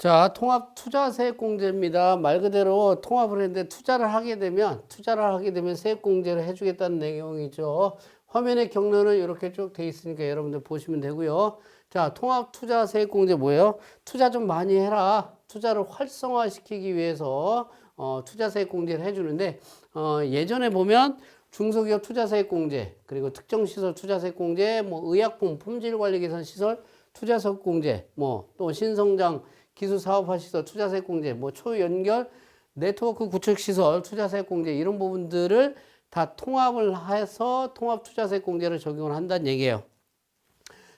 자, 통합 투자 세액 공제입니다. 말 그대로 통합을 했는데 투자를 하게 되면 투자를 하게 되면 세액 공제를 해 주겠다는 내용이죠. 화면에 경로는 이렇게 쭉 돼 있으니까 여러분들 보시면 되고요. 자, 통합 투자 세액 공제 뭐예요? 투자 좀 많이 해라. 투자를 활성화시키기 위해서 어, 투자 세액 공제를 해 주는데 어, 예전에 보면 중소기업 투자 세액 공제, 그리고 특정 시설 투자 세액 공제, 뭐 의약품 품질 관리 개선 시설 투자 세액 공제, 뭐 또 신성장 기술 사업화 시설 투자세액 공제, 뭐 초연결 네트워크 구축 시설 투자세액 공제 이런 부분들을 다 통합을 해서 통합 투자세액 공제를 적용을 한다는 얘기예요.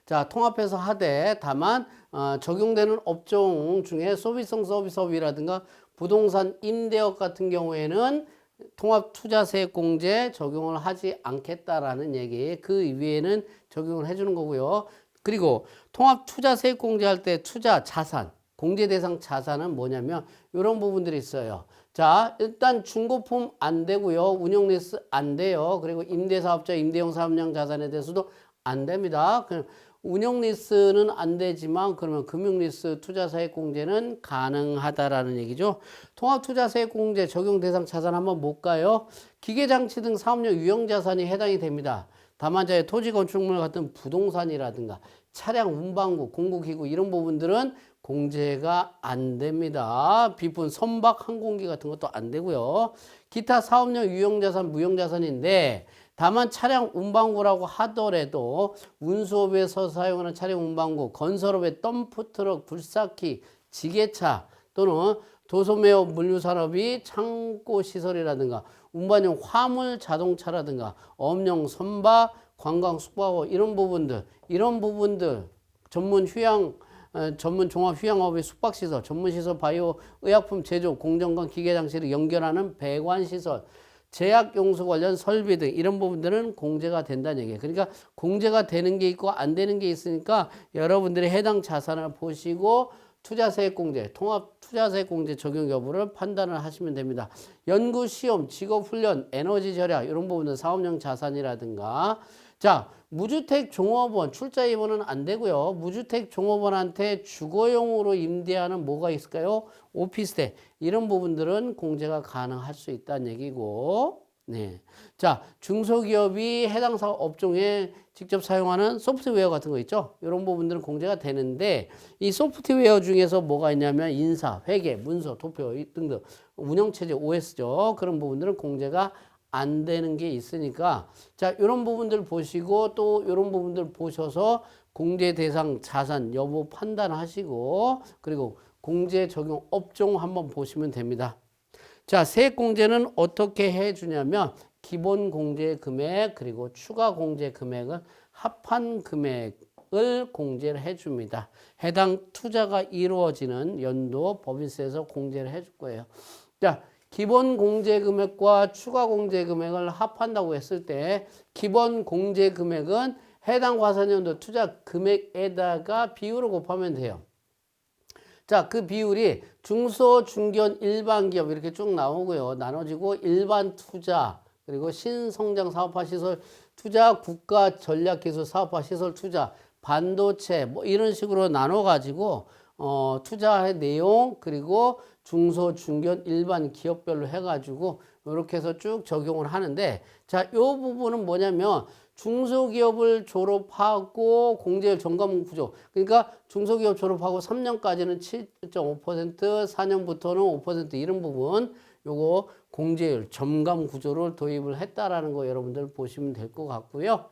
자, 통합해서 하되 다만 어, 적용되는 업종 중에 소비성 서비스업이라든가 부동산 임대업 같은 경우에는 통합 투자세액 공제 적용을 하지 않겠다라는 얘기. 그 이외에는 적용을 해주는 거고요. 그리고 통합 투자세액 공제 할 때 투자 자산 공제 대상 자산은 뭐냐면 이런 부분들이 있어요. 자, 일단 중고품 안 되고요. 운영 리스 안 돼요. 그리고 임대 사업자 임대용 사업용 자산에 대해서도 안 됩니다. 그냥 운영 리스는 안 되지만 그러면 금융 리스 투자 사액 공제는 가능하다라는 얘기죠. 통합 투자 사액 공제 적용 대상 자산 한번 볼까요? 기계 장치 등 사업용 유형 자산이 해당이 됩니다. 다만 자의 토지 건축물 같은 부동산이라든가 차량 운반구, 공구기구 이런 부분들은 공제가 안 됩니다. 비품 선박 항공기 같은 것도 안 되고요. 기타 사업용 유형자산, 무형자산인데 다만 차량 운반구라고 하더라도 운수업에서 사용하는 차량 운반구, 건설업의 덤프트럭, 불사키, 지게차 또는 도소매업 물류산업이 창고 시설이라든가 운반용 화물 자동차라든가 업용 선박, 관광 숙박업 이런 부분들 이런 부분들 전문 휴양 어, 전문 종합 휴양업의 숙박시설, 전문시설, 바이오, 의약품 제조, 공정관 기계장치를 연결하는 배관시설, 제약용수 관련 설비 등 이런 부분들은 공제가 된다는 얘기예요. 그러니까 공제가 되는 게 있고 안 되는 게 있으니까 여러분들이 해당 자산을 보시고 투자세액 공제, 통합 투자세액 공제 적용 여부를 판단을 하시면 됩니다. 연구, 시험, 직업 훈련, 에너지 절약 이런 부분은 사업용 자산이라든가 자, 무주택 종업원 출자 입원은 안 되고요. 무주택 종업원한테 주거용으로 임대하는 뭐가 있을까요? 오피스텔 이런 부분들은 공제가 가능할 수 있다는 얘기고. 네. 자, 중소기업이 해당 사업 업종에 직접 사용하는 소프트웨어 같은 거 있죠? 이런 부분들은 공제가 되는데 이 소프트웨어 중에서 뭐가 있냐면 인사, 회계, 문서, 도표 등등 운영체제 OS죠. 그런 부분들은 공제가 안 되는 게 있으니까 자 이런 부분들 보시고 또 이런 부분들 보셔서 공제 대상 자산 여부 판단하시고 그리고 공제 적용 업종 한번 보시면 됩니다. 자 세액 공제는 어떻게 해주냐면 기본 공제 금액 그리고 추가 공제 금액은 합한 금액을 공제를 해줍니다. 해당 투자가 이루어지는 연도 법인세에서 공제를 해줄 거예요. 자 기본 공제 금액과 추가 공제 금액을 합한다고 했을 때 기본 공제 금액은 해당 과세년도 투자 금액에다가 비율을 곱하면 돼요. 자, 그 비율이 중소, 중견, 일반 기업 이렇게 쭉 나오고요. 나눠지고 일반 투자, 그리고 신성장 사업화 시설 투자, 국가 전략 기술 사업화 시설 투자, 반도체 뭐 이런 식으로 나눠 가지고 어, 투자의 내용 그리고 중소, 중견, 일반 기업별로 해가지고 이렇게 해서 쭉 적용을 하는데 자, 요 부분은 뭐냐면 중소기업을 졸업하고 공제율 점검 구조. 그러니까 중소기업 졸업하고 3년까지는 7.5%, 4년부터는 5% 이런 부분 요거 공제율 점검 구조를 도입을 했다라는 거 여러분들 보시면 될 것 같고요.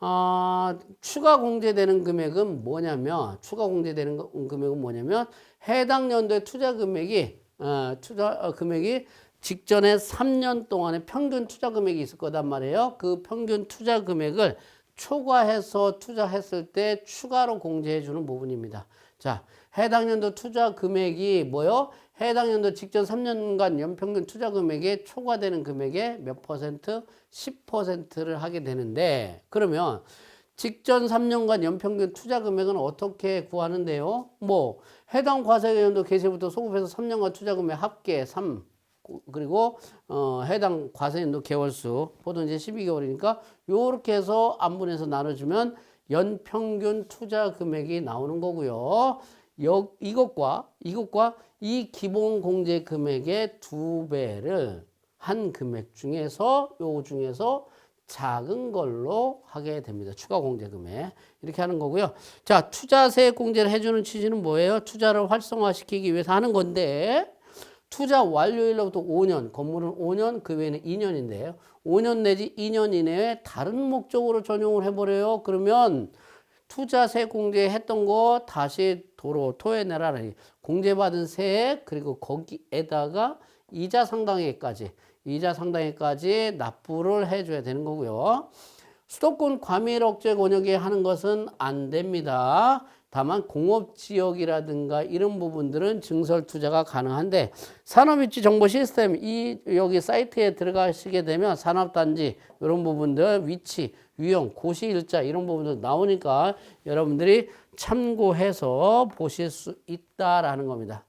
아, 추가 공제되는 금액은 뭐냐면 추가 공제되는 금액은 뭐냐면 해당 연도의 투자 금액이 어, 투자 어, 금액이 직전에 3년 동안의 평균 투자 금액이 있을 거단 말이에요. 그 평균 투자 금액을 초과해서 투자했을 때 추가로 공제해 주는 부분입니다. 자, 해당 연도 투자 금액이 뭐요? 해당 연도 직전 3년간 연평균 투자 금액에 초과되는 금액의 몇 퍼센트? 10%를 하게 되는데 그러면 직전 3년간 연평균 투자 금액은 어떻게 구하는데요? 뭐 해당 과세연도 개시부터 소급해서 3년간 투자 금액 합계 3 그리고 어 해당 과세연도 개월수 보통 이제 12개월이니까 요렇게 해서 안분해서 나눠주면 연평균 투자 금액이 나오는 거고요. 여, 이것과 이것과 이 기본 공제 금액의 두 배를 한 금액 중에서 요 중에서 작은 걸로 하게 됩니다. 추가 공제 금액. 이렇게 하는 거고요. 자, 투자세 공제를 해주는 취지는 뭐예요? 투자를 활성화시키기 위해서 하는 건데, 투자 완료일로부터 5년, 건물은 5년, 그 외에는 2년인데요. 5년 내지 2년 이내에 다른 목적으로 전용을 해버려요. 그러면 투자세 공제했던 거 다시 도로 토해내라는 공제받은 세액 그리고 거기에다가 이자 상당액까지 이자 상당액까지 납부를 해줘야 되는 거고요. 수도권 과밀 억제 권역에 하는 것은 안 됩니다. 다만 공업지역이라든가 이런 부분들은 증설 투자가 가능한데 산업입지 정보 시스템 이 여기 사이트에 들어가시게 되면 산업단지 이런 부분들 위치 유형 고시일자 이런 부분들 나오니까 여러분들이 참고해서 보실 수 있다라는 겁니다.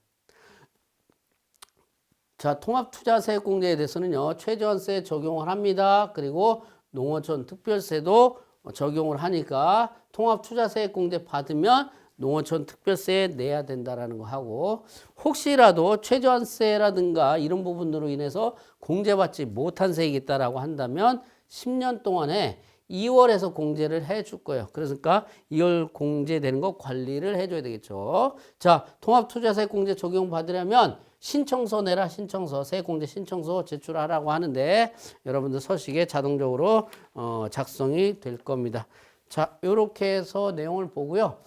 자, 통합투자세 공제에 대해서는요, 최저한세 적용을 합니다. 그리고 농어촌 특별세도 적용을 하니까 통합투자세 공제 받으면 농어촌 특별세 내야 된다라는 거 하고 혹시라도 최저한세라든가 이런 부분으로 인해서 공제받지 못한 세액이 있다라고 한다면 10년 동안에 2월에서 공제를 해줄 거예요. 그러니까 2월 공제되는 거 관리를 해줘야 되겠죠. 자, 통합투자세 공제 적용 받으려면 신청서 내라 신청서 세공제 신청서 제출하라고 하는데 여러분들 서식에 자동적으로 어, 작성이 될 겁니다. 자, 이렇게 해서 내용을 보고요.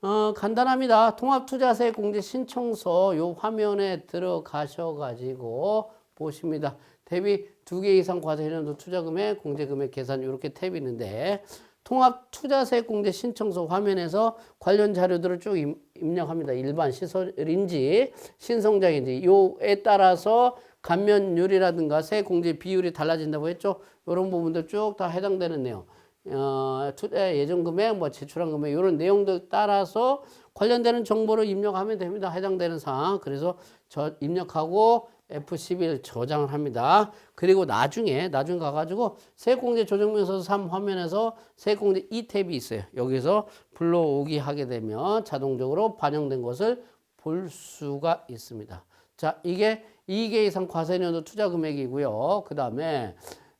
어, 간단합니다. 통합투자세 공제 신청서 요 화면에 들어가셔가지고 보십니다. 대비 두 개 이상 과세년도 투자금액, 공제금액 계산 이렇게 탭이 있는데 통합 투자세 공제 신청서 화면에서 관련 자료들을 쭉 입- 입력합니다. 일반 시설인지 신성장인지 요에 따라서 감면율이라든가 세 공제 비율이 달라진다고 했죠. 이런 부분들 쭉 다 해당되는 내용. 어, 예정 금액, 뭐 제출한 금액 이런 내용들 따라서 관련되는 정보를 입력하면 됩니다. 해당되는 사항. 그래서 저 입력하고 F11 저장을 합니다. 그리고 나중에 나중 가가지고 세공제 조정명서 3 화면에서 세공제 2 탭이 있어요. 여기서 불러오기 하게 되면 자동적으로 반영된 것을 볼 수가 있습니다. 자, 이게 2개 이상 과세년도 투자 금액이고요. 그 다음에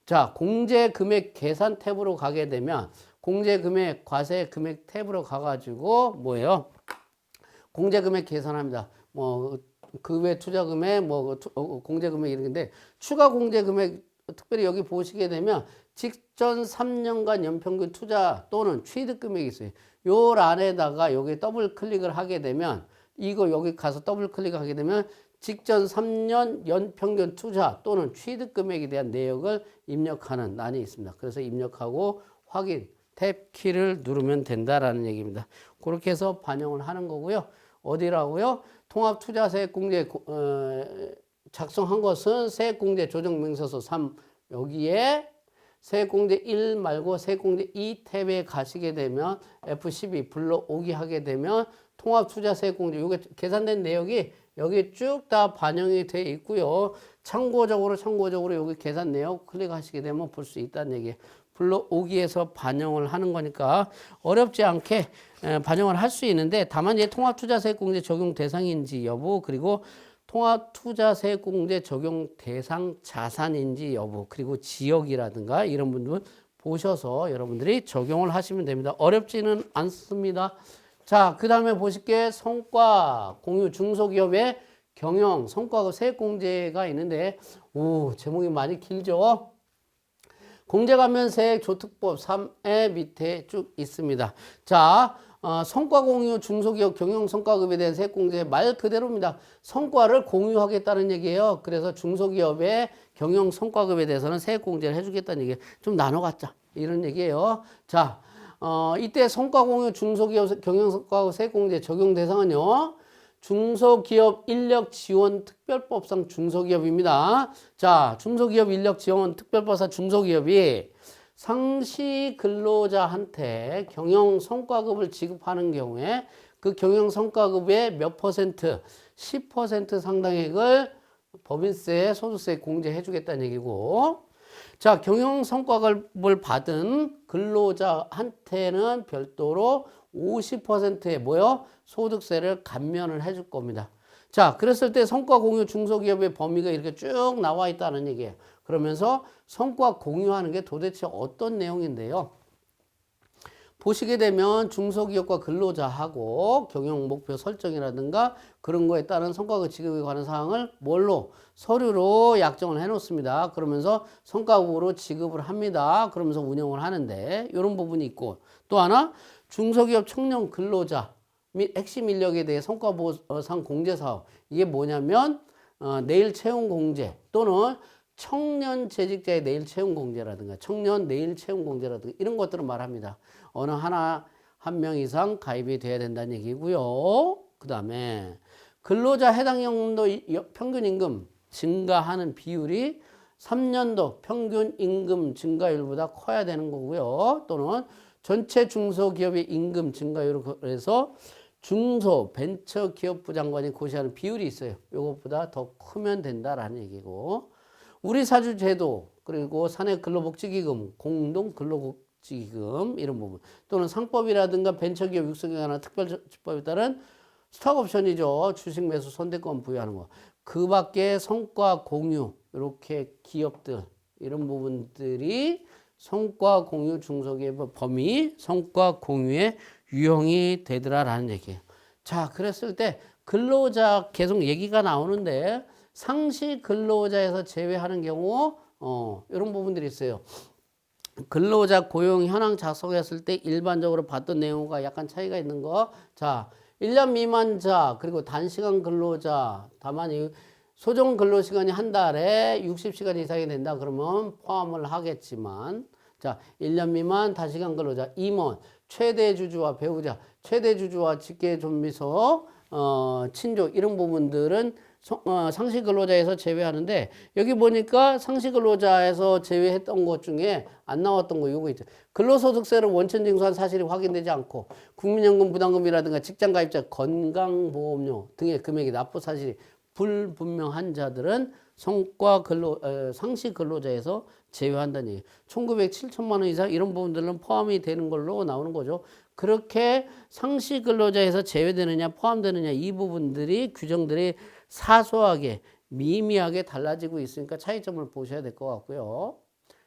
자, 공제 금액 계산 탭으로 가게 되면 공제 금액, 과세 금액 탭으로 가가지고 뭐예요? 공제 금액 계산합니다. 뭐 그 외 투자 금액, 뭐 투- 어, 공제 금액 이런 건데 추가 공제 금액 특별히 여기 보시게 되면 직전 3년간 연평균 투자 또는 취득 금액이 있어요. 요 란에다가 여기 더블 클릭을 하게 되면 이거 여기 가서 더블 클릭하게 되면 직전 3년 연평균 투자 또는 취득 금액에 대한 내역을 입력하는 란이 있습니다. 그래서 입력하고 확인 탭 키를 누르면 된다라는 얘기입니다. 그렇게 해서 반영을 하는 거고요. 어디라고요? 통합투자세액공제 어, 작성한 것은 세액공제 조정명세서 3 여기에 세액공제 1 말고 세액공제 2 탭에 가시게 되면 F12 불러오기 하게 되면 통합투자세액공제 이게 계산된 내역이 여기 쭉 다 반영이 돼 있고요. 참고적으로 참고적으로 여기 계산 내역 클릭하시게 되면 볼 수 있다는 얘기예요. 불러오기에서 반영을 하는 거니까 어렵지 않게 에, 반영을 할 수 있는데 다만 이제 통합투자세액공제 적용 대상인지 여부 그리고 통합투자세액공제 적용 대상 자산인지 여부 그리고 지역이라든가 이런 분들 보셔서 여러분들이 적용을 하시면 됩니다. 어렵지는 않습니다. 자, 그 다음에 보실게 성과 공유 중소기업의 경영 성과급 세액공제가 있는데 오 제목이 많이 길죠. 공제감면세액 조특법 3의 밑에 쭉 있습니다. 자, 어, 성과 공유 중소기업 경영 성과급에 대한 세액공제 말 그대로입니다. 성과를 공유하겠다는 얘기예요. 그래서 중소기업의 경영 성과급에 대해서는 세액공제를 해주겠다는 얘기예요. 좀 나눠 갖자 이런 얘기예요. 자, 어, 이때 성과 공유 중소기업 경영 성과급 세액공제 적용 대상은요. 중소기업 인력 지원 특별법상 중소기업입니다. 자, 중소기업 인력 지원 특별법상 중소기업이 상시 근로자한테 경영 성과급을 지급하는 경우에 그 경영 성과급의 몇 퍼센트, 10% 상당액을 법인세, 소득세 공제해 주겠다는 얘기고 자, 경영 성과급을 받은 근로자한테는 별도로 50%의 뭐요? 소득세를 감면을 해줄 겁니다. 자, 그랬을 때 성과 공유 중소기업의 범위가 이렇게 쭉 나와 있다는 얘기예요. 그러면서 성과 공유하는 게 도대체 어떤 내용인데요? 보시게 되면 중소기업과 근로자하고 경영 목표 설정이라든가 그런 거에 따른 성과급 지급에 관한 사항을 뭘로 서류로 약정을 해 놓습니다. 그러면서 성과급으로 지급을 합니다. 그러면서 운영을 하는데 이런 부분이 있고 또 하나 중소기업 청년 근로자 및 핵심 인력에 대해 성과보상 공제 사업 이게 뭐냐면 어, 내일 채용 공제 또는 청년 재직자의 내일 채용 공제라든가 청년 내일 채용 공제라든가 이런 것들을 말합니다. 어느 하나 한 명 이상 가입이 돼야 된다는 얘기고요. 그 다음에 근로자 해당 연도 평균 임금 증가하는 비율이 3년도 평균 임금 증가율보다 커야 되는 거고요. 또는 전체 중소기업의 임금 증가율을 그래서 중소 벤처기업부 장관이 고시하는 비율이 있어요. 이것보다 더 크면 된다라는 얘기고 우리 사주 제도 그리고 사내 근로복지기금 공동 근로복지기금 이런 부분 또는 상법이라든가 벤처기업 육성에 관한 특별지법에 따른 스톡옵션이죠. 주식 매수 선택권 부여하는 거. 그 밖에 성과 공유 이렇게 기업들 이런 부분들이 성과 공유 중소기업 범위 성과 공유의 유형이 되더라라는 얘기예요. 자, 그랬을 때 근로자 계속 얘기가 나오는데 상시 근로자에서 제외하는 경우 어, 이런 부분들이 있어요. 근로자 고용 현황 작성했을 때 일반적으로 봤던 내용과 약간 차이가 있는 거. 자, 1년 미만자 그리고 단시간 근로자 다만 이 소정 근로 시간이 한 달에 60시간 이상이 된다 그러면 포함을 하겠지만 자, 1년 미만 단시간 근로자 임원 최대 주주와 배우자, 최대 주주와 직계 좀비서 어, 친족 이런 부분들은 어, 상시 근로자에서 제외하는데 여기 보니까 상시 근로자에서 제외했던 것 중에 안 나왔던 거 요거 있죠. 근로소득세를 원천 징수한 사실이 확인되지 않고 국민연금 부담금이라든가 직장 가입자 건강보험료 등의 금액이 납부 사실이 불분명한 자들은 성과 근로 어, 상시 근로자에서 제외한다는 얘기. 1900, 7천만 원 이상 이런 부분들은 포함이 되는 걸로 나오는 거죠. 그렇게 상시 근로자에서 제외되느냐 포함되느냐 이 부분들이 규정들이 사소하게 미미하게 달라지고 있으니까 차이점을 보셔야 될 것 같고요.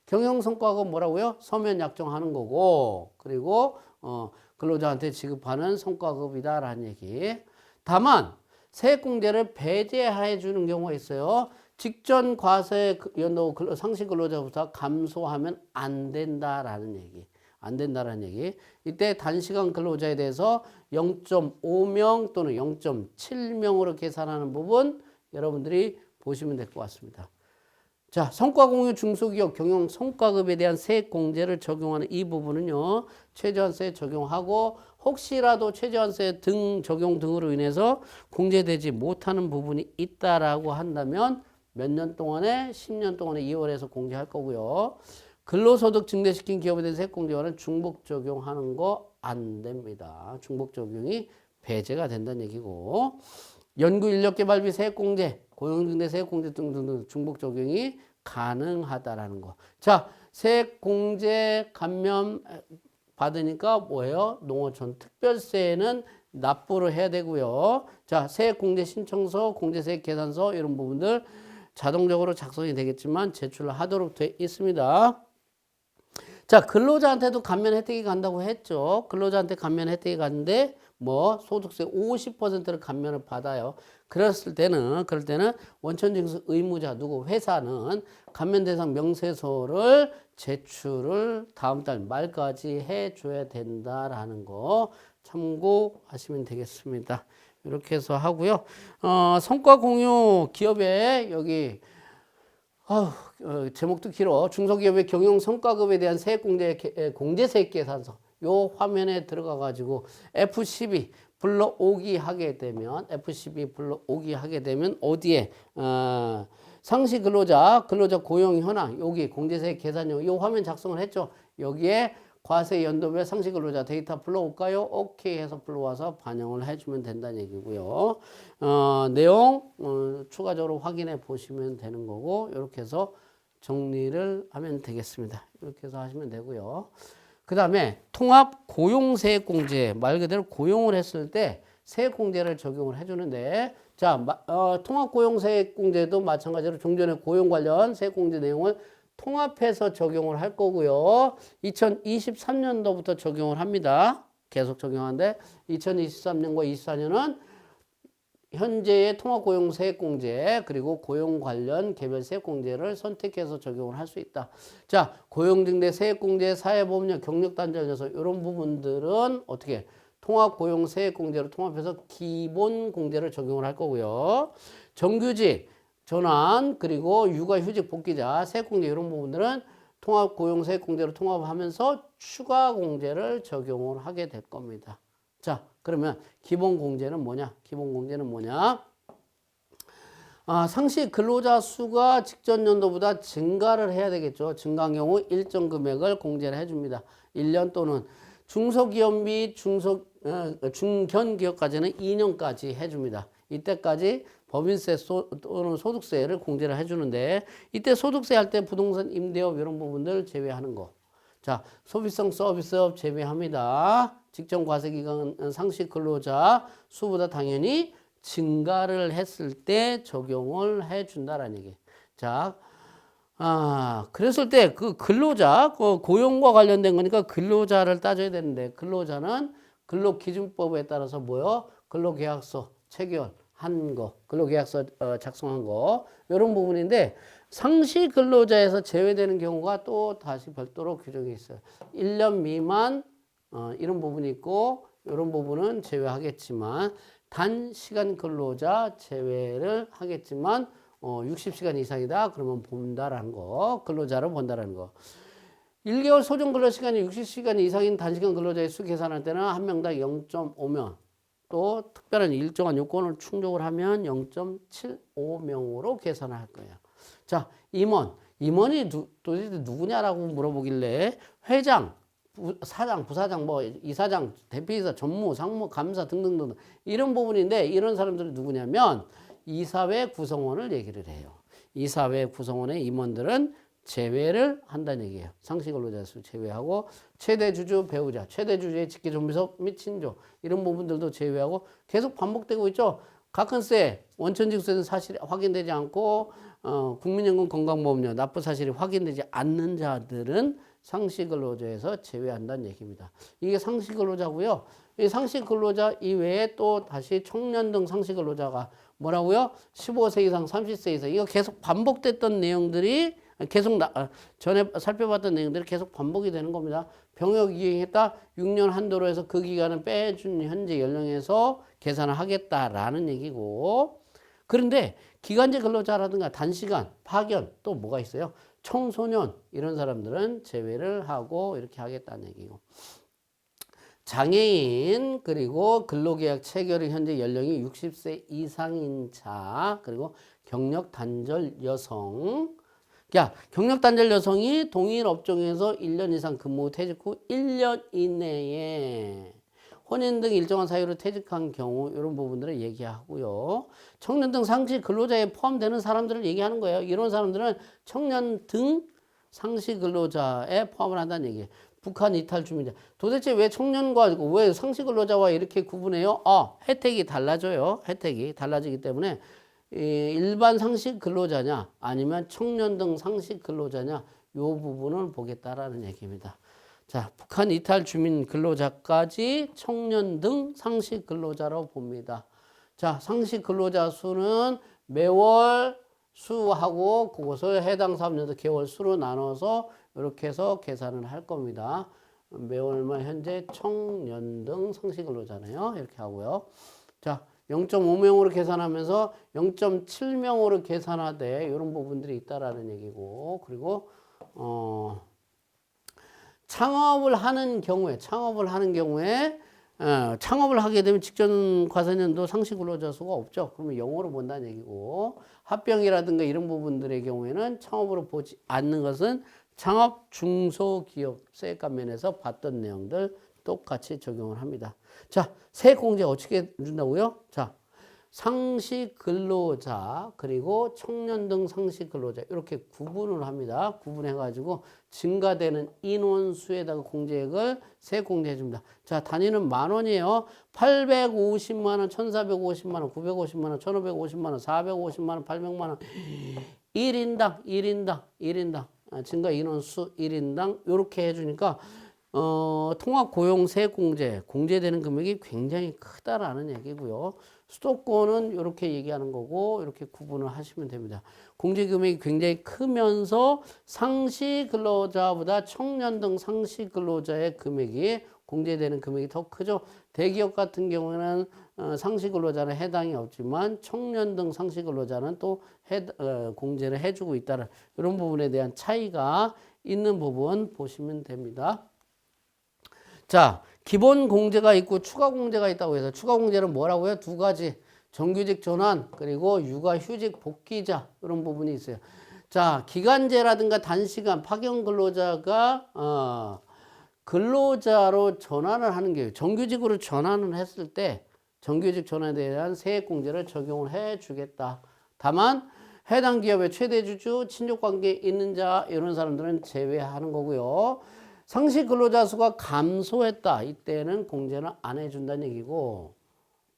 경영 성과가 뭐라고요? 서면 약정하는 거고 그리고 어, 근로자한테 지급하는 성과급이다라는 얘기. 다만 세액공제를 배제해 주는 경우가 있어요. 직전 과세 그 연도 상시 근로자부터 감소하면 안 된다라는 얘기. 안 된다라는 얘기. 이때 단시간 근로자에 대해서 0.5명 또는 0.7명으로 계산하는 부분 여러분들이 보시면 될 것 같습니다. 자, 성과공유 중소기업 경영 성과급에 대한 세액 공제를 적용하는 이 부분은요, 최저한세 적용하고 혹시라도 최저한세 등 적용 등으로 인해서 공제되지 못하는 부분이 있다라고 한다면 몇 년 동안에 10년 동안에 2월에서 공제할 거고요. 근로소득 증대시킨 기업에 대한 세액 공제와는 중복 적용하는 거 안 됩니다. 중복 적용이 배제가 된다는 얘기고 연구 인력 개발비 세액 공제, 고용 증대 세액 공제 등등 중복 적용이 가능하다라는 거. 자, 세액 공제 감면 받으니까 뭐예요? 농어촌 특별세는 납부를 해야 되고요. 자, 세액 공제 신청서, 공제세액 계산서 이런 부분들 자동적으로 작성이 되겠지만 제출을 하도록 돼 있습니다. 자, 근로자한테도 감면 혜택이 간다고 했죠. 근로자한테 감면 혜택이 갔는데 뭐 소득세 50%를 감면을 받아요. 그랬을 때는 그럴 때는 원천징수 의무자 누구 회사는 감면 대상 명세서를 제출을 다음 달 말까지 해 줘야 된다라는 거 참고하시면 되겠습니다. 이렇게 해서 하고요. 어, 성과 공유 기업에 여기 어, 어, 제목도 길어. 중소기업의 경영 성과급에 대한 세액 공제 공제세액 계산서. 요 화면에 들어가 가지고 F12 불러오기 하게 되면 F12 불러오기 하게 되면 어디에 어, 상시 근로자 근로자 고용 현황 여기 공제세액 계산용 요 화면 작성을 했죠. 여기에 과세 연도별 상시 근로자 데이터 불러올까요? 오케이 해서 불러와서 반영을 해주면 된다는 얘기고요. 어, 내용 어, 추가적으로 확인해 보시면 되는 거고 이렇게 해서 정리를 하면 되겠습니다. 이렇게 해서 하시면 되고요. 그 다음에 통합 고용세액공제 말 그대로 고용을 했을 때 세액공제를 적용을 해주는데 자 마- 어, 통합 고용세액공제도 마찬가지로 종전의 고용 관련 세액공제 내용을 통합해서 적용을 할 거고요. 2023년도부터 적용을 합니다. 계속 적용하는데 2023년과 24년은 현재의 통합고용세액공제 그리고 고용 관련 개별 세액공제를 선택해서 적용을 할 수 있다. 자, 고용증대 세액공제, 사회보험료, 경력단절 녀석 이런 부분들은 어떻게 통합고용세액공제로 통합해서 기본공제를 적용을 할 거고요. 정규직, 전환 그리고 육아휴직 복귀자 세액공제 이런 부분들은 통합고용세액공제로 통합하면서 추가공제를 적용을 하게 될 겁니다. 자, 그러면 기본 공제는 뭐냐? 기본 공제는 뭐냐? 아, 상시 근로자 수가 직전 연도보다 증가를 해야 되겠죠. 증가한 경우 일정 금액을 공제를 해줍니다. 1년 또는 중소기업 및 중소, 어, 중견기업까지는 2년까지 해줍니다. 이때까지 법인세 소, 또는 소득세를 공제를 해주는데 이때 소득세 할 때 부동산 임대업 이런 부분들 제외하는 거. 자, 소비성 서비스업 제외합니다. 직전 과세기간 상시 근로자 수보다 당연히 증가를 했을 때 적용을 해 준다라는 얘기. 자, 아, 그랬을 때 그 근로자, 그 고용과 관련된 거니까 근로자를 따져야 되는데 근로자는 근로기준법에 따라서 뭐요? 근로계약서 체결한 거, 근로계약서 어, 작성한 거 이런 부분인데 상시 근로자에서 제외되는 경우가 또 다시 별도로 규정이 있어요. 1년 미만 어, 이런 부분이 있고 이런 부분은 제외하겠지만 단시간 근로자 제외를 하겠지만 어, 60시간 이상이다 그러면 본다라는 거 근로자를 본다라는 거 1개월 소정 근로 시간이 60시간 이상인 단시간 근로자의 수 계산할 때는 한 명당 0.5명 또 특별한 일정한 요건을 충족을 하면 0.75명으로 계산을 할 거예요. 자, 임원. 임원이 누, 도대체 누구냐라고 물어보길래 회장, 부, 사장, 부사장, 뭐 이사장, 대표이사, 전무, 상무, 감사 등등등 이런 부분인데 이런 사람들이 누구냐면 이사회 구성원을 얘기를 해요. 이사회 구성원의 임원들은 제외를 한다는 얘기예요. 상시 근로자 수 제외하고 최대 주주 배우자, 최대 주주의 직계 존비속 및 친족 이런 부분들도 제외하고 계속 반복되고 있죠. 가끔세 원천직세는 사실이 확인되지 않고 어, 국민연금 건강보험료 납부 사실이 확인되지 않는 자들은 상시 근로자에서 제외한다는 얘기입니다. 이게 상시 근로자고요. 이 상시 근로자 이외에 또 다시 청년 등 상시 근로자가 뭐라고요? 15세 이상, 30세 이상 이거 계속 반복됐던 내용들이 계속 나, 아, 전에 살펴봤던 내용들이 계속 반복이 되는 겁니다. 병역 이행했다. 6년 한도로 해서 그 기간을 빼준 현재 연령에서 계산을 하겠다라는 얘기고. 그런데 기간제 근로자라든가 단시간, 파견 또 뭐가 있어요? 청소년 이런 사람들은 제외를 하고 이렇게 하겠다는 얘기고. 장애인 그리고 근로계약 체결의 현재 연령이 60세 이상인 자 그리고 경력 단절 여성 야, 경력 단절 여성이 동일 업종에서 1년 이상 근무 퇴직 후 1년 이내에 혼인 등 일정한 사유로 퇴직한 경우 이런 부분들을 얘기하고요. 청년 등 상시 근로자에 포함되는 사람들을 얘기하는 거예요. 이런 사람들은 청년 등 상시 근로자에 포함을 한다는 얘기예요. 북한 이탈 주민자. 도대체 왜 청년과 왜 상시 근로자와 이렇게 구분해요? 아, 혜택이 달라져요. 혜택이 달라지기 때문에 이 일반 상식 근로자냐 아니면 청년 등 상식 근로자냐 요 부분을 보겠다라는 얘기입니다. 자, 북한 이탈 주민 근로자까지 청년 등 상식 근로자로 봅니다. 자, 상식 근로자 수는 매월 수하고 그것을 해당 사업연도 개월 수로 나눠서 이렇게 해서 계산을 할 겁니다. 매월만 현재 청년 등 상식 근로자네요. 이렇게 하고요. 자, 0.5명으로 계산하면서 0.7명으로 계산하되 이런 부분들이 있다라는 얘기고 그리고 어 창업을 하는 경우에 창업을 하는 경우에 어, 창업을 하게 되면 직전 과세년도 상시 근로자 수가 없죠. 그러면 영어로 본다는 얘기고 합병이라든가 이런 부분들의 경우에는 창업으로 보지 않는 것은 창업 중소기업 세액 감 면에서 봤던 내용들 똑같이 적용을 합니다. 자, 세액공제 어떻게 준다고요? 자, 상시 근로자 그리고 청년 등 상시 근로자 이렇게 구분을 합니다. 구분해 가지고 증가되는 인원수에다가 공제액을 세 공제해 줍니다. 자, 단위는 만 원이에요. 850만 원, 1,450만 원, 950만 원, 1,550만 원, 450만 원, 800만 원. 1인당, 1인당, 1인당. 아, 증가 인원수 1인당 이렇게 해 주니까 어, 통합 고용 세공제, 공제되는 금액이 굉장히 크다라는 얘기고요. 수도권은 이렇게 얘기하는 거고 이렇게 구분을 하시면 됩니다. 공제 금액이 굉장히 크면서 상시 근로자보다 청년 등 상시 근로자의 금액이 공제되는 금액이 더 크죠. 대기업 같은 경우에는 어, 상시 근로자는 해당이 없지만 청년 등 상시 근로자는 또 해, 어, 공제를 해주고 있다는 이런 부분에 대한 차이가 있는 부분 보시면 됩니다. 자, 기본 공제가 있고 추가 공제가 있다고 해서 추가 공제는 뭐라고요? 두 가지. 정규직 전환 그리고 육아 휴직 복귀자 이런 부분이 있어요. 자, 기간제라든가 단시간 파견 근로자가 어, 근로자로 전환을 하는 게 정규직으로 전환을 했을 때 정규직 전환에 대한 세액 공제를 적용을 해 주겠다. 다만 해당 기업의 최대 주주, 친족 관계 있는 자 이런 사람들은 제외하는 거고요. 상시 근로자 수가 감소했다. 이때는 공제는 안 해준다는 얘기고.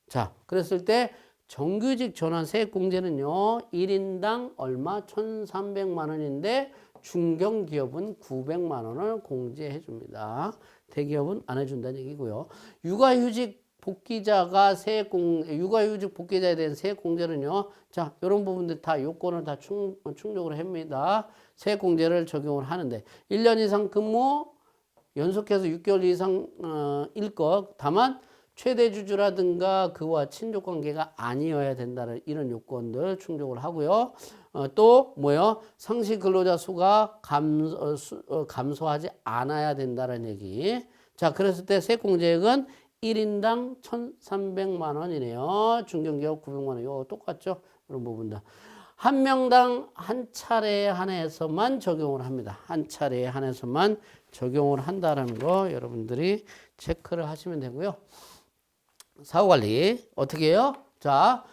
자, 그랬을 때 정규직 전환 세액 공제는요, 1인당 얼마? 1,300만 원인데 중견기업은 900만 원을 공제해 줍니다. 대기업은 안 해준다는 얘기고요. 육아휴직 복귀자가 세액 공, 육아휴직 복귀자에 대한 세액 공제는요, 자, 이런 부분들 다 요건을 다 충, 충족을 합니다. 세액 공제를 적용을 하는데, 1년 이상 근무, 연속해서 6개월 이상 어, 일 것. 다만 최대 주주라든가 그와 친족 관계가 아니어야 된다는 이런 요건들 충족을 하고요. 어, 또 뭐요? 상시 근로자 수가 감, 어, 수, 어, 감소하지 않아야 된다는 얘기. 자, 그랬을 때 세공제액은 1인당 1,300만 원이네요. 중견기업 900만 원. 이거 똑같죠? 그런 부분들. 한 명당 한 차례에 한해서만 적용을 합니다. 한 차례에 한해서만 적용을 한다는 거 여러분들이 체크를 하시면 되고요. 사후 관리 어떻게 해요? 자,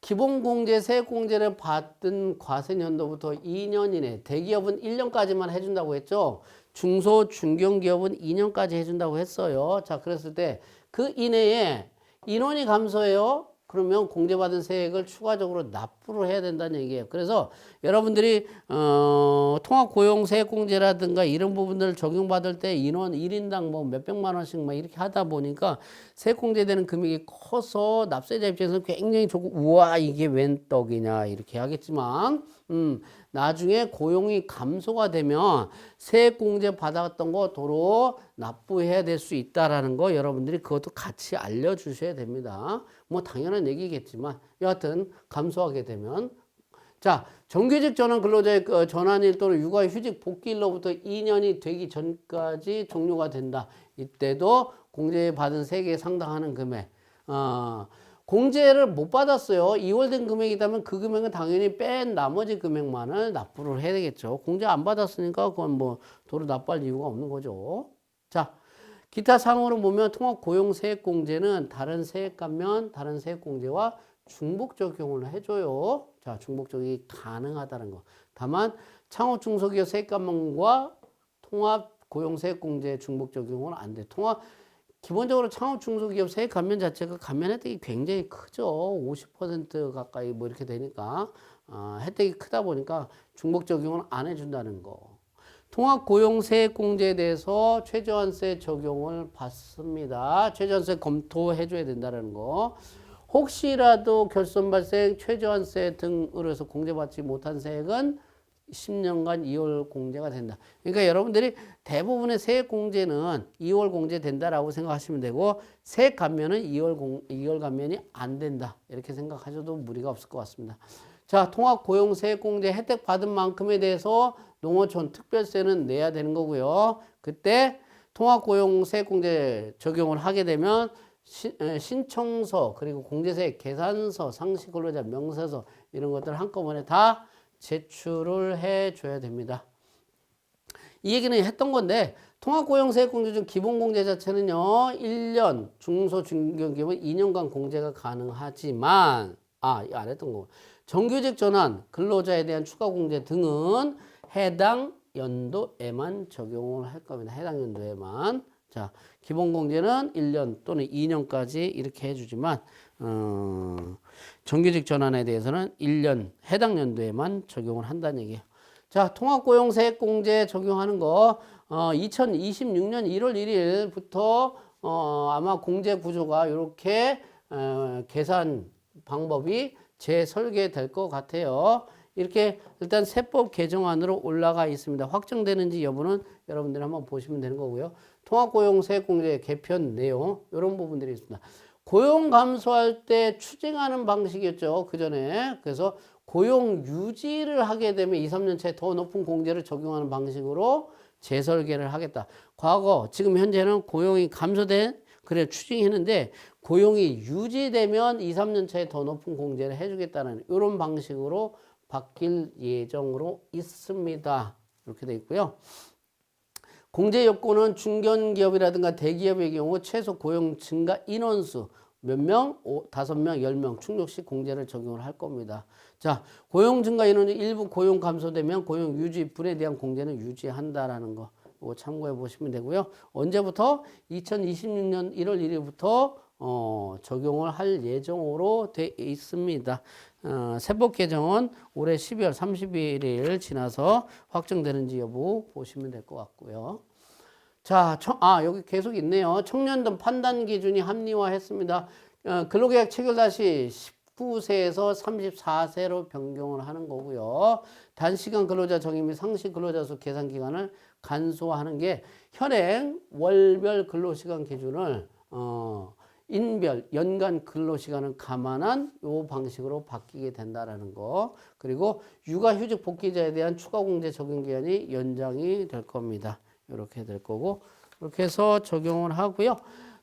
기본 공제, 세액 공제를 받은 과세년도부터 2년 이내, 대기업은 1년까지만 해준다고 했죠. 중소, 중견기업은 2년까지 해준다고 했어요. 자, 그랬을 때 그 이내에 인원이 감소해요. 그러면 공제받은 세액을 추가적으로 납부를 해야 된다는 얘기예요. 그래서 여러분들이 어, 통합 고용 세액 공제라든가 이런 부분들을 적용받을 때 인원 1인당 뭐 몇백만 원씩 막 이렇게 하다 보니까 세액 공제되는 금액이 커서 납세자 입장에서 굉장히 좋고 우와 이게 웬 떡이냐 이렇게 하겠지만 음, 나중에 고용이 감소가 되면 세액 공제 받았던 거 도로 납부해야 될 수 있다라는 거 여러분들이 그것도 같이 알려 주셔야 됩니다. 뭐 당연한 얘기겠지만 여하튼 감소하게 되면 자 정규직 전환 근로자의 그 전환일 또는 육아휴직 복귀일로부터 2년이 되기 전까지 종료가 된다. 이때도 공제받은 세액에 상당하는 금액. 어, 공제를 못 받았어요. 2월 된 금액이라면 그 금액은 당연히 뺀 나머지 금액만을 납부를 해야 되겠죠. 공제 안 받았으니까 그건 뭐 도로 납부할 이유가 없는 거죠. 자, 기타 상으로 보면 통합 고용 세액 공제는 다른 세액 감면, 다른 세액 공제와 중복 적용을 해줘요. 자, 중복 적용이 가능하다는 거. 다만 창업 중소기업 세액 감면과 통합 고용 세액 공제 중복 적용은 안 돼. 통합 기본적으로 창업 중소기업 세액 감면 자체가 감면 혜택이 굉장히 크죠. 50% 가까이 뭐 이렇게 되니까 어, 혜택이 크다 보니까 중복 적용은 안 해준다는 거. 통합 고용 세액 공제에 대해서 최저한세 적용을 받습니다. 최저한세 검토해 줘야 된다는 거. 혹시라도 결손 발생 최저한세 등으로 해서 공제받지 못한 세액은 10년간 2월 공제가 된다. 그러니까 여러분들이 대부분의 세액 공제는 2월 공제 된다라고 생각하시면 되고 세액 감면은 2월 공 2월 감면이 안 된다. 이렇게 생각하셔도 무리가 없을 것 같습니다. 자, 통합 고용 세액 공제 혜택 받은 만큼에 대해서 농어촌 특별세는 내야 되는 거고요. 그때 통합 고용 세액 공제 적용을 하게 되면 신청서 그리고 공제세 계산서 상시 근로자 명세서 이런 것들 한꺼번에 다 제출을 해 줘야 됩니다. 이 얘기는 했던 건데 통합고용세액공제 중 기본공제 자체는요 1년 중소 중견기업은 2년간 공제가 가능하지만 아, 이거 안 했던 거. 정규직 전환, 근로자에 대한 추가 공제 등은 해당 연도에만 적용을 할 겁니다. 해당 연도에만. 자, 기본 공제는 1년 또는 2년까지 이렇게 해주지만, 어, 정규직 전환에 대해서는 1년, 해당 연도에만 적용을 한다는 얘기예요. 자, 통합고용세액공제 적용하는 거, 어, 2026년 1월 1일부터, 어, 아마 공제 구조가 이렇게, 어, 계산 방법이 재설계될 것 같아요. 이렇게 일단 세법 개정안으로 올라가 있습니다. 확정되는지 여부는 여러분들이 한번 보시면 되는 거고요. 통합고용세액공제 개편 내용 이런 부분들이 있습니다. 고용 감소할 때 추징하는 방식이었죠. 그 전에 그래서 고용 유지를 하게 되면 2, 3년 차에 더 높은 공제를 적용하는 방식으로 재설계를 하겠다. 과거 지금 현재는 고용이 감소된 그래 추징했는데 고용이 유지되면 2, 3년 차에 더 높은 공제를 해주겠다는 이런 방식으로 바뀔 예정으로 있습니다. 이렇게 돼 있고요. 공제 요건은 중견기업이라든가 대기업의 경우 최소 고용 증가 인원수 몇 명? 오, 다섯 명, 열 명 충족 시 공제를 적용을 할 겁니다. 자, 고용 증가 인원이 일부 고용 감소되면 고용 유지 분에 대한 공제는 유지한다라는 거. 참고해 보시면 되고요. 언제부터? 2026년 1월 1일부터 어, 적용을 할 예정으로 돼 있습니다. 어, 세법 개정은 올해 12월 31일 지나서 확정되는지 여부 보시면 될 것 같고요. 자, 청, 아, 여기 계속 있네요. 청년 등 판단 기준이 합리화했습니다. 어, 근로계약 체결 시 19세에서 34세로 변경을 하는 거고요. 단시간 근로자 정의 및 상시 근로자 수 계산 기간을 간소화하는 게 현행 월별 근로시간 기준을 어, 인별 연간 근로 시간을 감안한 요 방식으로 바뀌게 된다라는 거. 그리고 육아 휴직 복귀자에 대한 추가 공제 적용 기간이 연장이 될 겁니다. 이렇게 될 거고 이렇게 해서 적용을 하고요.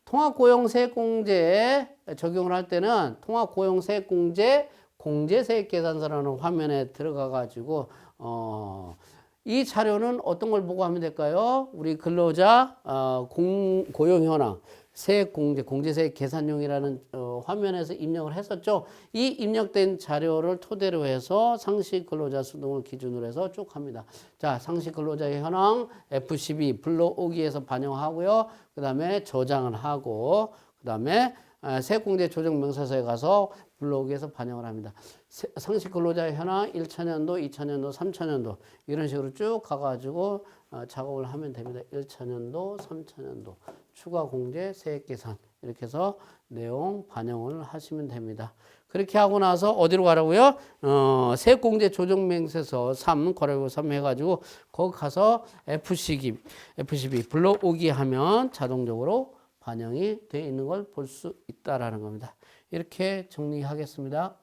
통합고용세액공제 적용을 할 때는 통합고용세액공제 공제세액계산서라는 화면에 들어가 가지고 어, 이 자료는 어떤 걸 보고 하면 될까요? 우리 근로자 어, 공, 고용 현황 세액 공제, 공제세액 계산용이라는 어, 화면에서 입력을 했었죠. 이 입력된 자료를 토대로 해서 상시 근로자 수 등을 기준으로 해서 쭉 합니다. 자, 상시 근로자의 현황 F12 불러오기에서 반영하고요. 그 다음에 저장을 하고, 그 다음에 세액공제 조정 명세서에 가서 불러오기에서 반영을 합니다. 세- 상시 근로자의 현황 1천년도, 2천년도, 3천년도 이런 식으로 쭉 가가지고 어, 작업을 하면 됩니다. 1천년도, 3천년도 추가 공제 세액 계산 이렇게 해서 내용 반영을 하시면 됩니다. 그렇게 하고 나서 어디로 가라고요? 어, 세액 공제 조정 명세서 3 거래부 3 해가지고 거기 가서 F12 F12 불러오기 하면 자동적으로 반영이 되어 있는 걸 볼 수 있다라는 겁니다. 이렇게 정리하겠습니다.